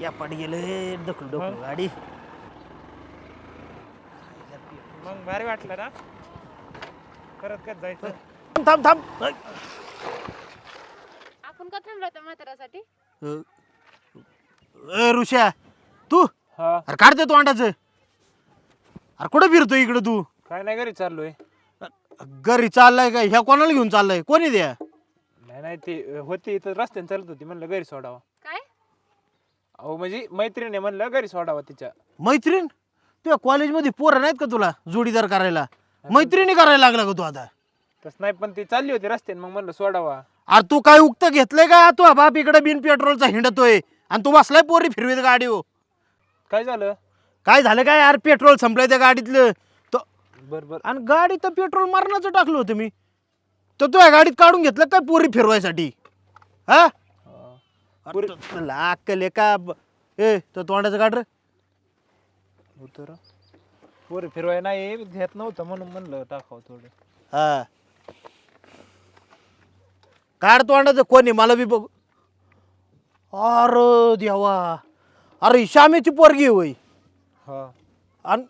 या पाठ गेलं ढकलू ढकलू गाडी। मग भारी वाटलं ना? परत कधी जायचं? थांब थांब आपण का थांबलो होतो अ, अ, ऋषा तू? हा. अरे काढते तू अंडाचं अरे कुठं फिरतो इकडं तू? काय नाही घरी चाललोय. घरी चाललाय काय? ह्या कोणाला घेऊन चाललाय? कोणी द्या? नाही नाही ती होती इथं रस्त्याने चालत होती. म्हणलं घरी सोडावा. काय अहो म्हणजे मैत्रिणी म्हणलं घरी सोडावा तिच्या. मैत्रीण? तुझ्या कॉलेजमध्ये पोरं नाहीत का तुला जोडीदार करायला? मैत्रिणी करायला लागला का तू आता? तस नाही पण ती चालली होती रस्त्याने मग म्हणलं सोडावा. अरे तू काय उक्त घेतलंय का? तू बाप इकडे बिन पेट्रोलचा हिंडतोय. आणि तू बसलाय पोरी फिरवीत गाडी हो काय झालं? काय झालं काय? यार पेट्रोल संपलंय त्या गाडीतलं. तो बर बर. आणि गाडी तर पेट्रोल मारण्याचं टाकलं होतं मी. तर तू या गाडीत काढून घेतलं काय पोरी फिरवायसाठी? हा? तु- तुला अक्कल आहे का? ब- ए तो तोंडाचं काढ रे. उतर पोरी फिरवाय नाही घेत नव्हतं म्हणून म्हणलं टाकावं थोडं. हा. काढ तोंडाचं कोणी? मला बी बघ. अरे देवा. अरे ही श्यामेची पोरगी होय. हा. आणि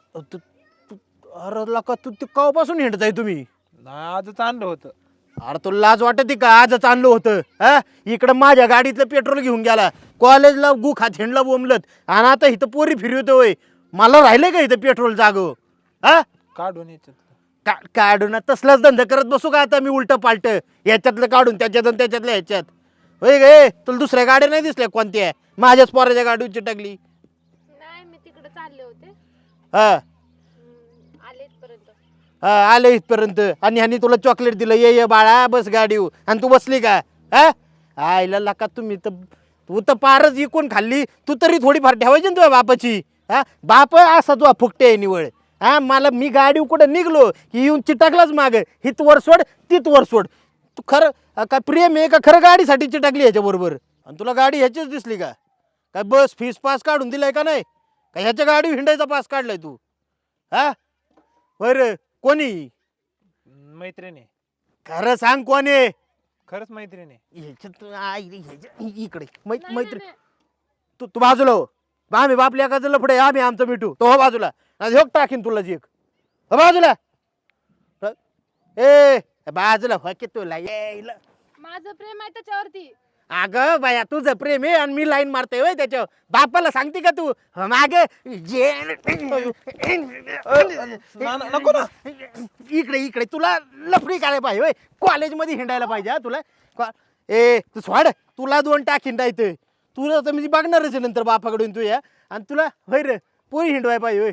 अरे लका तू ते कवापासून हिंडताय तुम्ही? नाही आजच आणलं होतं. अरे तुला लाज वाटते का? आजच आणलं होतं हा? इकडं माझ्या गाडीतलं पेट्रोल घेऊन गेला. कॉलेजला गु खात हिंडला बोंबलत. आणि आता इथं पोरी फिरवतो होय. मला राहिलंय का इथं पेट्रोल जागो? हा? काढून याच्यात का काढून तसलाच धंदा करत बसू का आता मी उलट पालट? याच्यातलं काढून त्याच्यात आणि त्याच्यातलं ह्याच्यात होय गे तुला दुसऱ्या गाड्या नाही दिसल्या कोणत्या? माझ्याच पोराच्या गाडीची टाकली नाही मी तिकडे चालले होते. हा. हा आलं इथपर्यंत. आणि ह्यांनी तुला चॉकलेट दिलं. ये ये बाळा बस गाडी आणि तू बसली का? हा? आईला लाका तुम्ही तर तू तर पारच इकून खाल्ली. तू तरी थोडीफार ठेवायची ना तुझ्या बापाची. हा? बाप असा तुझा फुकटे आहे निवळ हा? मला मी गाडी कुठं निघलो की येऊन चिटाकलाच माग. हित वर सोड तित वर सोड. तू खरं काय प्रेम आहे का? खरं गाडीसाठी चिटाकली ह्याच्याबरोबर. आणि तुला गाडी ह्याचीच दिसली का? काय बस फीस पास काढून दिलाय का नाही? का ह्याच्या गाडी हिंडायचा पास काढलाय तू? हा? बरं. कोणी? मैत्रिणी. खरं सांग कोण? खरंच मैत्रिणी. ह्याच्यात आई रे, ह्याच्या- इकडे. मै- नाही, मैत्री नाही, नाही. तू तू बाजूला हो. आम्ही बापल्या का लफडे आम्ही आमचं मिठू. तो हो बाजूला. ह्यो टाकीन तुला जी एक. हो बाजूला. ए बाजूला हो की तुला येईल माझं प्रेम आहे त्याच्यावरती. अगं बाया तुझं प्रेम आहे आणि मी लाईन मारते होय त्याच्यावर. बापाला सांगते का तू? मागे. जे ना- ना- नको ना. इकडे इकडे. तुला लफडी करायला पाहिजे होय. कॉलेजमध्ये हिंडायला पाहिजे हा तुला. कॉ- ए तू सोड. तुला दोन टाक हिंडायचं तुला तर मी बघणारच आहे नंतर बापाकडून तू या. आणि तुला होय रे पोरी हिंडवाय पाहिजे होय.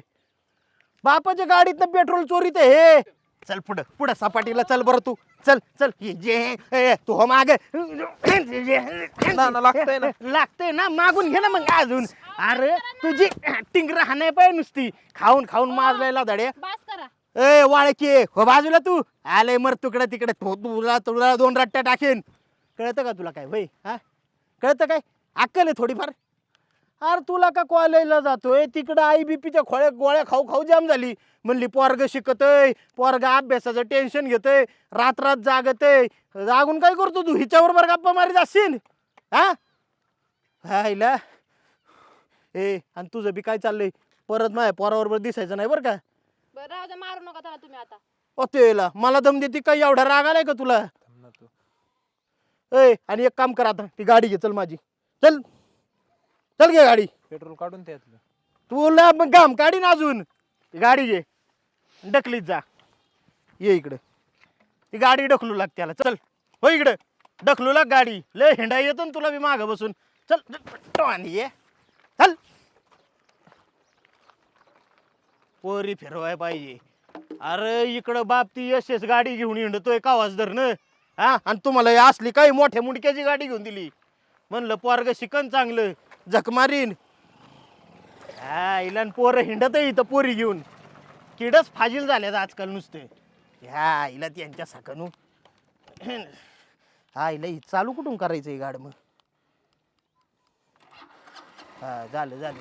बापाच्या गाडीतनं पेट्रोल चोरी ते हे. चल पुढं पुढं सपाटीला चल बरं तू. चल चल. ये जे ए, तू हो माग. ना, ना, लागतंय ना. लागतंय ना. मागून घे ना मग अजून. अरे तुझी टिंगर हाणाय पाहिजे नुसती. खाऊन खाऊन माजलायला धड्या. बास करा. ए वाळकी हो बाजूला तू. आले मर तुकडे तिकडे. तो तुला तुला दोन रट्ट्या टाकेन. कळतं का तुला काय? होय हा? कळतं काय? अक्कल आहे थोडीफार. अरे तुला का कॉलेजला जातोय? तिकडं आई बीपीच्या खोळ्या गोळ्या खाऊ खाऊ जाम झाली. म्हणली पोरग शिकतय पोरग अभ्यासाचं टेन्शन घेतय रात रात जागतय. जागून काय करतो तू? हिच्याबरोबर गप्पा मारीत असशील? हा? हायला ए आणि तुझं बी काय चाललंय? परत माझ्या पोराबरोबर दिसायचं नाही बरं का? बरं राहू द्या मारू नका त्याला तुम्ही आता. ओ तेला मला दम देते काय एवढा राग आलाय का तुला? थांब ना तू. ए आणि एक काम कर आता ती गाडी घे चल माझी. चल. चल घे गाडी. पेट्रोल काढून त्यातलं तुला मग घाम काढी ना अजून. ती गाडी घे. ढकलीत जा. ये इकडं. ती गाडी ढकलू लाग त्याला. चल. हो इकडं. ढकलू लाग गाडी. लय हिंडा येतो ना तुला मी मागं बसून. चल. टवानी ये. चल. पोरी फिरवाय पाहिजे. अरे इकडं बाप ती यशेस गाडी घेऊन हिंडतोय कावाच धरणं. हा? आणि तुम्हाला ही असली काही मोठ्या मुंडक्याची गाडी घेऊन दिली. म्हणलं पोरग शिकन चांगलं. झकमारीन हा इला पोरं हिंडत इथं पोरी घेऊन. किडच फाजील झाल्यात आजकाल नुसते. ह्या इला त्यांच्या साखनू. हा इला ही चालू कुठून करायचं ही गाड मग? हा झालं झालं.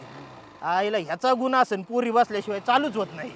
हा इला ह्याचा गुण असेल पोरी बसल्याशिवाय चालूच होत नाही.